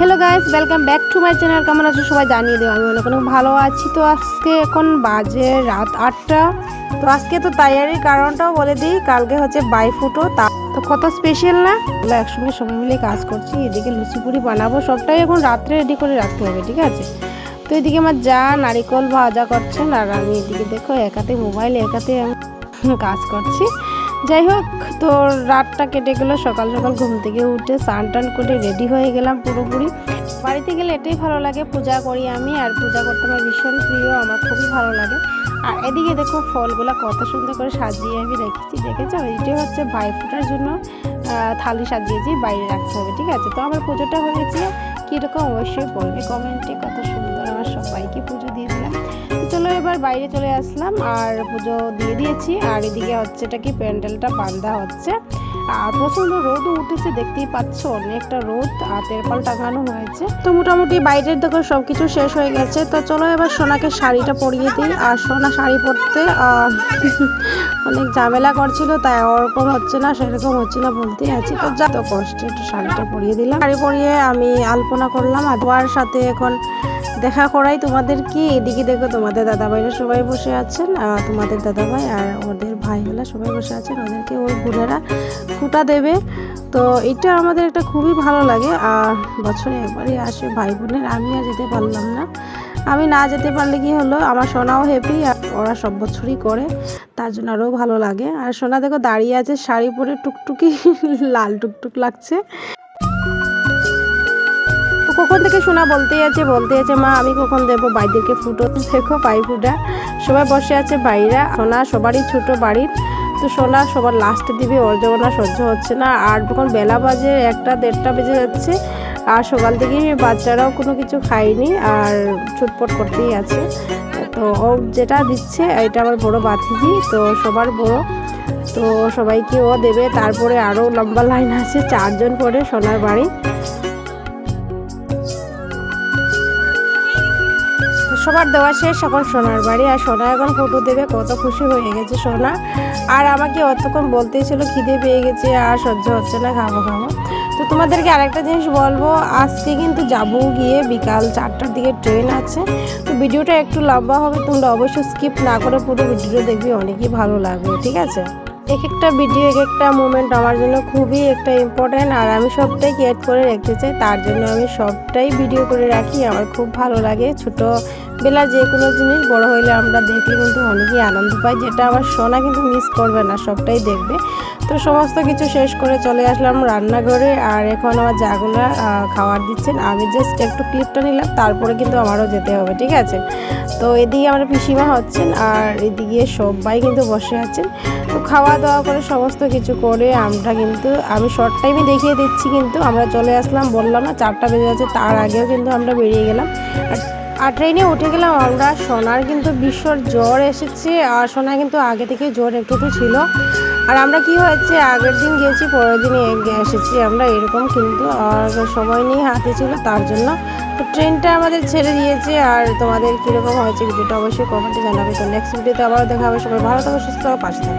Hello guys welcome back to my channel কেমন আছো সবাই জানিয়ে দেবো আমি অনেক অনেক ভালো আছি। তো আজকে এখন বাজে রাত আটটা। তো আজকে তো তৈয়ারির কারণটাও বলে দিই, কালকে হচ্ছে বাই ফুটো তা তো কত স্পেশাল না। আমরা একসঙ্গে সবাই মিলে কাজ করছি, এদিকে লুচি পুরি বানাবো, সবটাই এখন রাত্রে রেডি করে রাখতে হবে, ঠিক আছে? তো এদিকে আমার যা নারিকল ভাজা করছেন, আর আমি এদিকে দেখো একাতে মোবাইল একাতে আমি কাজ করছি। যাই হোক তো রাতটা কেটে গেলো। সকাল সকাল ঘুম থেকে উঠে স্নান টান করে রেডি হয়ে গেলাম পুরোপুরি। বাড়িতে গেলে এটাই ভালো লাগে, পূজা করি আমি, আর পূজা করতে আমার ভীষণ প্রিয়, আমার খুবই ভালো লাগে। আর এদিকে দেখো, ফলগুলো কত সুন্দর করে সাজিয়ে আমি রেখেছি। দেখেছ? এটাই হচ্ছে ভাই ফোটার জন্য থালি সাজিয়েছি, বাইরে রাখতে হবে, ঠিক আছে? তো আমার পুজোটা হয়েছে কীরকম অবশ্যই বলবে কমেন্টে কত সুন্দর এবার বাইরে চলে আসলাম, আর পুজো দিয়ে দিয়েছি। আর এদিকে হচ্ছে এটা কি প্যান্ডেলটা বান্ধা হচ্ছে। আর প্রচণ্ড রোদ উঠেছে, দেখতেই পাচ্ছ, অনেকটা রোদ, আর তেরপাল টাঙানো হয়েছে। তো মোটামুটি বাইরের দেখো সব কিছু শেষ হয়ে গেছে। তো চলো এবার সোনাকে শাড়িটা পরিয়ে দিই। আর সোনা শাড়ি পরতে অনেক ঝামেলা করছিল, তাই ওরকম হচ্ছে না, সেরকম হচ্ছে না বলতেই আছি। তো যা তো কষ্টে, একটু শাড়িটা পরিয়ে দিলাম। শাড়ি পরিয়ে আমি আলপনা করলাম, আর সাথে এখন দেখা করাই তোমাদের কি? এদিকে দেখো তোমাদের দাদা দাদাভাইরা সবাই বসে আছেন তোমাদের দাদাভাই আর ওদের ভাই ভাইগুলা সবাই বসে আছেন। ওদেরকে ওই বোনেরা ফুটা দেবে। তো এটা আমাদের একটা খুবই ভালো লাগে। আর বছরে একবারই আসে ভাই বোনের। আমি আর যেতে পারলাম না। আমি না যেতে পারলে কি হলো? আমার সোনাও হ্যাপি আর ওরা সব বছরই করে। তার জন্য আরও ভালো লাগে। আর সোনা দেখো দাঁড়িয়ে আছে শাড়ি পরে টুকটুকি, লাল টুকটুক লাগছে। কখন থেকে শোনা বলতেই আছে বলতে আছে, মা, আমি কখন দেবো? বাইদেরকে ফুটো দেখো পাই ফুটা। সবাই বসে আছে বাইরা সোনা সবারই ছোট বাড়ির। তো সোনা সবার লাস্টে দিবে, ওর যেমন না সহ্য হচ্ছে না। আর যখন বেলা বাজে একটা, দেড়টা বেজে যাচ্ছে। আর সকাল থেকে বাচ্চারাও কোনো কিছু খায়নি, আর ছুটপট করতেই আছে। তো ও যেটা দিচ্ছে, এটা আমার বড় বাতিজি, তো সবার বড়। তো সবাইকে ও দেবে, তারপরে আরও লম্বা লাইন আছে, চারজন পরে সোনার বাড়ি। সবার দেওয়া শেষ এখন সোনার বাড়ি। আর সোনা এখন ফটো দেবে, কত খুশি হয়ে গেছে সোনা। আর আমাকে অতক্ষণ বলতেই ছিল, খিদে পেয়ে গেছে, আর সহ্য হচ্ছে না, খাব খাব। তো তোমাদেরকে আরেকটা জিনিস বলব, আজকে কিন্তু যাব গিয়ে বিকাল চারটার দিকে ট্রেন আছে। তো ভিডিওটা একটু লম্বা হবে, তোমরা অবশ্যই স্কিপ না করে পুরো ভিডিওটা দেখবে, অনেকই ভালো লাগবে, ঠিক আছে? এক একটা ভিডিও এক একটা মুমেন্ট আমার জন্য খুবই একটা ইম্পর্ট্যান্ট আর আমি সবটাই ক্রিয়েট করে চাই তার জন্য আমি সবটাই ভিডিও করে রাখি, আমার খুব ভালো লাগে, ছোটো বেলা যে কোনো জিনিস বড় হইলে আমরা দেখলে কিন্তু অনেকই আনন্দ পাই যেটা আমার সোনা কিন্তু মিস করবে না, সবটাই দেখবে। তো সমস্ত কিছু শেষ করে চলে আসলাম রান্নাঘরে, আর এখন আমার জাগুলা খাবার দিচ্ছেন। আমি জাস্ট একটু ক্লিপটা নিলাম, তারপরে কিন্তু আমারও যেতে হবে, ঠিক আছে? তো এদিকে আমার পিসিমা হচ্ছেন, আর এদিকে সবাই কিন্তু বসে আছেন। তো খাওয়া দাওয়া করে সমস্ত কিছু করে আমরা কিন্তু, আমি শর্ট টাইমে দেখিয়ে দিচ্ছি কিন্তু, আমরা চলে আসলাম, বললাম না, চারটা বেজে যাচ্ছে তার আগেও কিন্তু আমরা বেরিয়ে গেলাম। আর আর ট্রেনে উঠে গেলাম আমরা সোনার, কিন্তু ভীষণ জ্বর এসেছে আর সোনা কিন্তু আগে থেকে জ্বর একটু একটু ছিল। আর আমরা কি হয়েছে, আগের দিন গিয়েছি পরের দিন এসেছি আমরা এরকম কিন্তু আর সময় নিয়ে হাতে ছিল তার জন্য। তো ট্রেনটা আমাদের ছেড়ে দিয়েছে আর তোমাদের কীরকম হয়েছে, ভিডিওটা অবশ্যই কমেন্টে জানাবে। তো নেক্সট ভিডিওতে আবার দেখা হবে। সবাই ভালো থাকো, সুস্থ পাশে